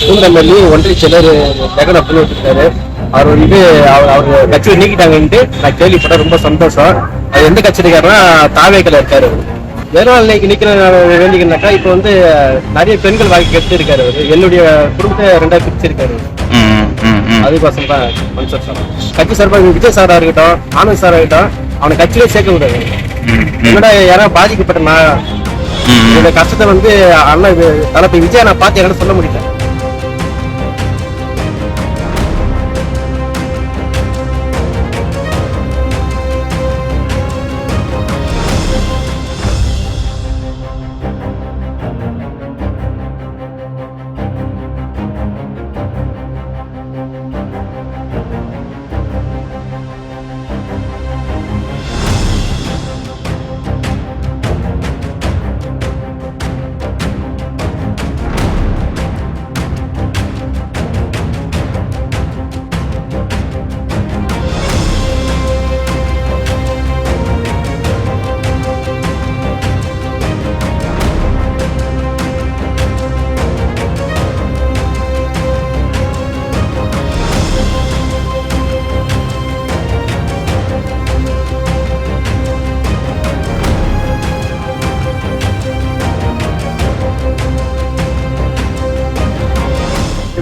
பூந்தமல்லி ஒன்றிய செயலர் ஜெகன் அப்படின்னு வச்சிருக்காரு. அவர் வந்து அவர் அவர் கட்சியை நீக்கிட்டாங்கன்ட்டு நான் கேள்விப்பட்டேன். ரொம்ப சந்தோஷம். அது எந்த கட்சிக்காரனா தாவேக்கல இருக்காரு. எதனால இன்னைக்கு நிக்கிற வேண்டிக்கனாக்கா இப்போ வந்து நிறைய பெண்கள் வாழ்க்கை கெடுத்து இருக்காரு அவரு. என்னுடைய குடும்பத்தை ரெண்டா பிரிச்சிருக்காரு. அதுக்கோசம் தான் சார். கட்சி சார்பாக விஜய் சாரா இருக்கட்டும் ஆனந்த் சாரா இருக்கட்டும் அவனை கட்சியிலே சேர்க்க கூடாது என்னடா யாராவது பாதிக்கப்பட்ட நான் ம். என்னோட கஷ்டத்தை வந்து அண்ணன் இது தளபதி விஜய் நான் பார்த்து என்னால சொல்ல முடியல.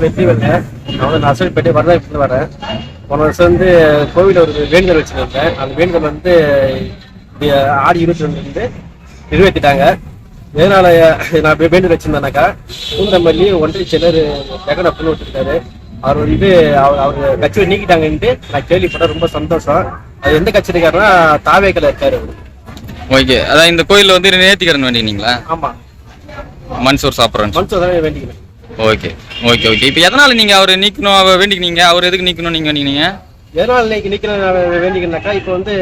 வெற்றி வரல நான் வந்து நர்சரிப்பேட்டை வரதாபுரத்துல வரேன். போன வருஷம் வந்து கோவில ஒரு வேண்டுதல் வச்சிருந்தேன். அந்த வேண்டுதல் வந்து ஆடி இருபத்தி ரெண்டு வந்து நிறைவேற்றிட்டாங்க. எதனால நான் வேண்டுதல் வச்சிருந்தேனாக்கா பூந்தமல்லி ஒன்றிய செயலர் ஜெகன் அப்படின்னு வச்சிருக்காரு அவர் வந்து அவர் அவர் கட்சியை நீக்கிட்டாங்கன்ட்டு நான் கேள்விப்பட்டேன். ரொம்ப சந்தோஷம். அது எந்த கட்சிக்காரனா தாவேக்கல இருக்காரு. ஓகே. அதான் இந்த கோயில்ல வந்து நேர்த்திக்கடன் வேண்டினீங்களா ஆமா. மன்சூர் சாப்பிட்றேன்னு மனசு தானே வேண்டிக்கிறேன் ஓகே ஓகே ஓகே. இப்போ எதனால நீங்க அவர் நீக்கணும் அவர் வேண்டிக்கினீங்க? அவர் எதுக்கு நீக்கணும் நீங்க வேண்டிக்கினீங்க? எதனால இன்னைக்கு நிக்கிற வேண்டிக்கிறனாக்கா இப்போ வந்து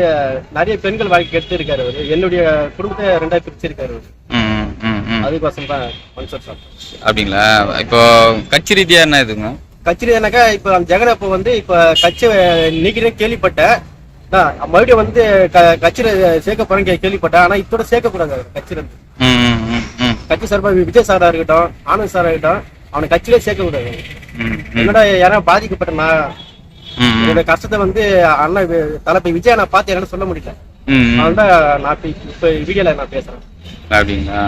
நிறைய பெண்கள் வாழ்க்கை கெடுத்து இருக்காரு அவரு. என்னுடைய குடும்பத்தை ரெண்டா பிரிச்சிருக்காரு அவரு. அதுக்கோசம் தான் மன்சூர் சார். அப்படிங்களா? இப்போ கட்சி ரீதியா என்ன இதுங்க? கட்சி ஏன்னாக்கா இப்போ அந்த ஜெகன் அப்போ வந்து இப்போ கட்சி நீக்கிறேன் கேள்விப்பட்டேன். மறுபடியும் வந்து கட்சியில சேர்க்க போறேன் கே- கேள்விப்பட்டேன். ஆனா இதோட சேர்க்க கூடாது கட்சியில இருந்து கட்சி சார்பாக விஜய் சாரா இருக்கட்டும் ஆனந்த் சாரா இருக்கட்டும் அவனை கட்சியிலே சேர்க்க கூடாது என்னடா யாராவது பாதிக்கப்பட்ட நான் ம் ம். என்னோட கஷ்டத்தை வந்து அண்ணன் வி- தளபதி விஜய் நான் பார்த்து என்னால சொல்ல முடியல. அதனால நான் இப்ப வீடியோல நான் பேசுறேன். அப்படிங்களா?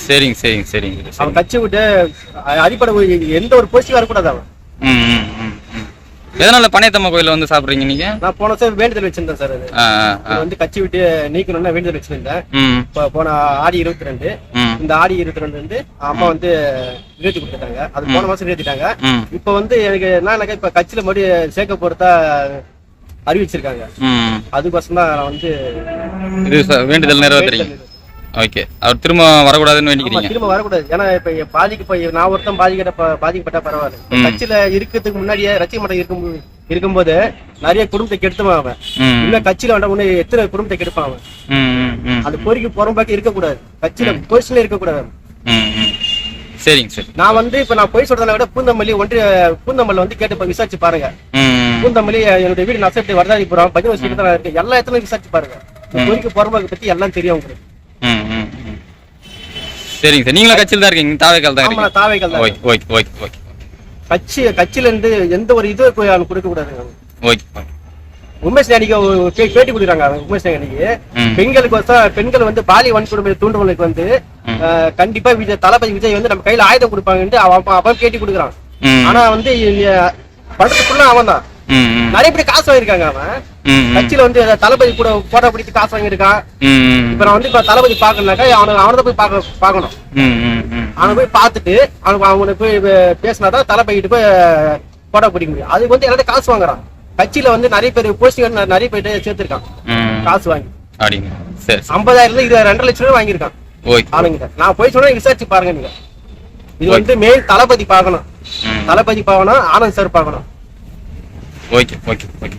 சரிங்க சரிங்க சரிங்க. அவன் கட்சி விட்டு அடிப்படை எந்த ஒரு பொசிஷன் வரக்கூடாது அவன். எதனால பனையத்தம்மா கோயில்ல வந்து சாப்பிட்றீங்க நீங்க? நான் போன வருஷம் வேண்டுதல் வச்சிருந்தேன் சார் அது. வந்து கட்சி விட்டு நீக்கணும்னு வேண்டுதல் வச்சிருந்தேன். போன ஆடி இருபத்தி ரெண்டு இந்த ஆடி இருபத்தி ரெண்டு வந்து அம்மா வந்து நிறுத்தி கொடுத்துட்டாங்க. அது போன மாசம் நிறுத்திட்டாங்க. இப்போ வந்து எனக்கு என்னன்னாக்கா இப்ப கட்சியில மறுபடியும் சேர்க்க போறதா அறிவிச்சிருக்காங்க. அதுக்கோசம் தான் நான் வந்து வேண்டுதல் நிறைவேற்றுறீங்க ஓகே அவர் திரும்ப வரக்கூடாதுன்னு வேண்டிக்கிறீங்க. திரும்ப வரக்கூடாது. ஏன்னா இப்ப பாதிக்க இப்ப நான் ஒருத்தன் பாதிக்கிட்ட பாதிக்கப்பட்டா பரவாயில்ல. கட்சியில இருக்கிறதுக்கு முன்னாடியே ரசிக மட்டம் இருக்கும் இருக்கும்போது நிறைய குடும்பத்தை கெடுத்துவான் அவன். இன்னும் கட்சியில வந்த உடனே எத்தனை குடும்பத்தை கெடுப்பான் அவன்? அந்த பொறிக்கு புறம்பாக்கி இருக்கக்கூடாது. கட்சியில பொசிஷன்ல இருக்கக்கூடாது சரிங்க சரி. நான் வந்து இப்ப நான் போய் சொல்றதை விட பூந்தமல்லி ஒன்றிய பூந்தமல்ல வந்து கேட்டு விசாரிச்சு பாருங்க. பூந்தமல்லி என்னுடைய வீடு நசப்டி வரதாதிபுரம் இருக்கு எல்லா இடத்துலயும் விசாரிச்சு பாருங்க. பொறிக்கு புறம்பாக்கு பத்தி எல்லாம் தெரியும் உங்களுக்கு. சரிங்க சார். நீங்களும் கட்சியில் தான் இருக்கீங்க தாவைக்கால் தான் இருக்கீங்க. தாவைகள் தான் ஓகே ஓகே ஓகே ஓகே. கட்சி கட்சியில இருந்து எந்த ஒரு இது கொடுக்க கூடாது ஓகே உமேஷ் பே- பேட்டி கொடுக்குறாங்க உமேஷ் அன்னைக்கு. ம். பெண்களுக்கு வசம் பெண்கள் வந்து பாலிய வன்கொடுமை தூண்டுவங்களுக்கு வந்து கண்டிப்பா விஜய் தளபதி விஜய் வந்து நம்ம கையில ஆயுதம் கொடுப்பாங்கன்ட்டு அவன் அவன் பேட்டி கொடுக்குறான். ஆனா வந்து படத்துக்குள்ள அவன் தான் நிறைய பேர் காசு வாங்கியிருக்காங்க அவன். கட்சியில வந்து தளபதி கூட போட்டோ பிடிச்சு காசு வாங்கியிருக்கான். இப்ப நான் வந்து இப்ப தளபதி பாக்கணும்னாக்கா அவனை அவனை போய் பார்க்க பார்க்கணும். ம் ம் ம். அவனை போய் பார்த்துட்டு அவனுக்கு அவனை போய் பேசினாதான் தளபதிட்டு போய் போட்டோ பிடிக்க முடியும். அதுக்கு வந்து எல்லாத்தையும் காசு வாங்குறான். கட்சியில வந்து நிறைய பேர் போஸ்டிங் நிறைய பேர் சேர்த்திருக்கான். காசு வாங்கி. ஐம்பதாயிரம் இது ரெண்டரை லட்சம் ரூபாய் வாங்கியிருக்கான். ஓகே ஆளுங்க நான் போய் சொன்னா விசாரிச்சு பாருங்க நீங்க. இது வந்து மெயின் தளபதி பார்க்கணும். தளபதி பார்க்கணும் ஆனந்த் சார் பார்க்கணும். Okay okay okay.